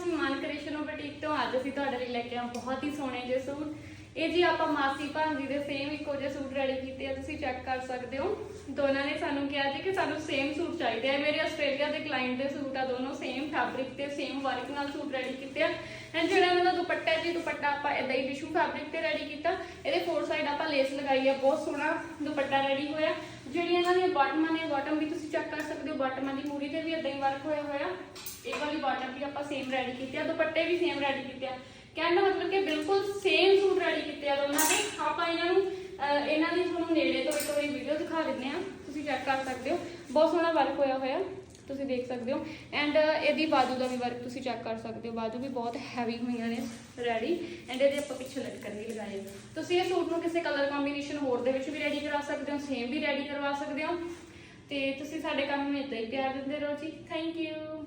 ਅਸੀਂ ਮਾਨ ਬੁਟੀਕ ਤੋਂ ਅੱਜ ਅਸੀਂ ਤੁਹਾਡੇ ਲਈ ਲੈ ਕੇ ਆਏ ਬਹੁਤ ਹੀ ਸੋਹਣੇ ਜਿਹੇ ਸੂਟ। ਇਹ ਜੀ ਆਪਾਂ ਮਾਸੀ ਭਾਂਜੀ ਦੇ ਸੇਮ ਇੱਕੋ ਜਿਹੇ ਸੂਟ ਰੈਡੀ ਕੀਤੇ ਆ, ਤੁਸੀਂ ਚੈੱਕ ਕਰ ਸਕਦੇ ਹੋ। ਦੋਨਾਂ ਨੇ ਸਾਨੂੰ ਕਿਹਾ ਜੀ ਕਿ ਸਾਨੂੰ ਸੇਮ ਸੂਟ ਚਾਹੀਦੇ ਆ। ਮੇਰੇ ਆਸਟ੍ਰੇਲੀਆ ਦੇ ਕਲਾਇੰਟ ਦੇ ਸੂਟ ਆ, ਦੋਨੋਂ ਸੇਮ ਫੈਬਰਿਕ ਤੇ ਸੇਮ ਵਰਕ ਨਾਲ ਸੂਟ ਰੈਡੀ ਕੀਤੇ ਆ। ਐਂਡ ਜਿਹੜਾ ਇਹਨਾਂ ਦਾ ਦੁਪੱਟਾ ਜੀ, ਦੁਪੱਟਾ ਆਪਾਂ ਇਦਾਂ ਹੀ ਟਿਸ਼ੂ ਫੈਬਰਿਕ ਤੇ ਰੈਡੀ ਕੀਤਾ। ਇਹਦੇ ਫੋਰ ਸਾਈਡ ਆਪਾਂ ਲੇਸ ਲਗਾਈ ਆ, ਬਹੁਤ ਸੋਹਣਾ ਦੁਪੱਟਾ ਰੈਡੀ ਹੋਇਆ। ਜਿਹੜੀਆਂ ਇਹਨਾਂ ਦੀਆਂ ਬਾਟਮਾਂ ਨੇ ਬਾਟਮ ਵੀ ਤੁਸੀਂ ਚੈੱਕ ਕਰ ਸਕਦੇ ਹੋ। ਬਾਟਮਾਂ ਦੀ ਮੂਰੀ ਤੇ ਵੀ ਇਦਾਂ ਹੀ ਵਰਕ ਹੋਇਆ ਹੋਇਆ। ਇਹ ਵੀ ਆਪਾਂ ਸੇਮ ਰੈਡੀ ਕੀਤੇ ਆ, ਦੁਪੱਟੇ ਵੀ ਸੇਮ ਰੈਡੀ ਕੀਤੇ ਆ। ਕਹਿਣ ਦਾ ਮਤਲਬ ਕਿ ਬਿਲਕੁਲ ਸੇਮ ਸੂਟ ਰੈਡੀ ਕੀਤੇ ਆ ਦੋਨਾਂ ਨੇ ਆਪਾਂ ਇਹਨਾਂ ਨੂੰ ਇਹਨਾਂ ਦੀ ਤੁਹਾਨੂੰ ਨੇੜੇ ਤੋਂ ਇੱਕ ਵਾਰੀ ਵੀਡੀਓ ਦਿਖਾ ਦਿੰਦੇ ਆ। ਤੁਸੀਂ ਚੈੱਕ ਕਰ ਸਕਦੇ ਹੋ। ਬਹੁਤ ਸੋਹਣਾ ਵਰਕ ਹੋਇਆ ਹੋਇਆ। ਤੁਸੀਂ ਦੇਖ ਸਕਦੇ ਹੋ। ਐਂਡ ਇਹਦੀ ਬਾਜੂ ਦਾ ਵੀ ਵਰਕ ਤੁਸੀਂ ਚੈੱਕ ਕਰ ਸਕਦੇ ਹੋ। ਬਾਜੂ ਵੀ ਬਹੁਤ ਹੈਵੀ ਹੋਈਆਂ ਨੇ ਰੈਡੀ ਐਂਡ ਇਹਦੇ ਆਪਾਂ ਪਿੱਛੇ ਲਟਕਣ ਵੀ ਲਗਾਏ। ਤੁਸੀਂ ਇਹ ਸੂਟ ਨੂੰ ਕਿਸੇ ਕਲਰ ਕੰਬੀਨੇਸ਼ਨ ਹੋਰ ਦੇ ਵਿੱਚ ਵੀ ਰੈਡੀ ਕਰਵਾ ਸਕਦੇ ਹੋ। ਸੇਮ ਵੀ ਰੈਡੀ ਕਰਵਾ ਸਕਦੇ ਹੋ। ਤੇ ਤੁਸੀਂ ਸਾਡੇ ਕੰਮ ਨੂੰ ਇਦਾਂ ਹੀ ਪਿਆਰ ਦਿੰਦੇ ਰਹੋ ਜੀ। Thank you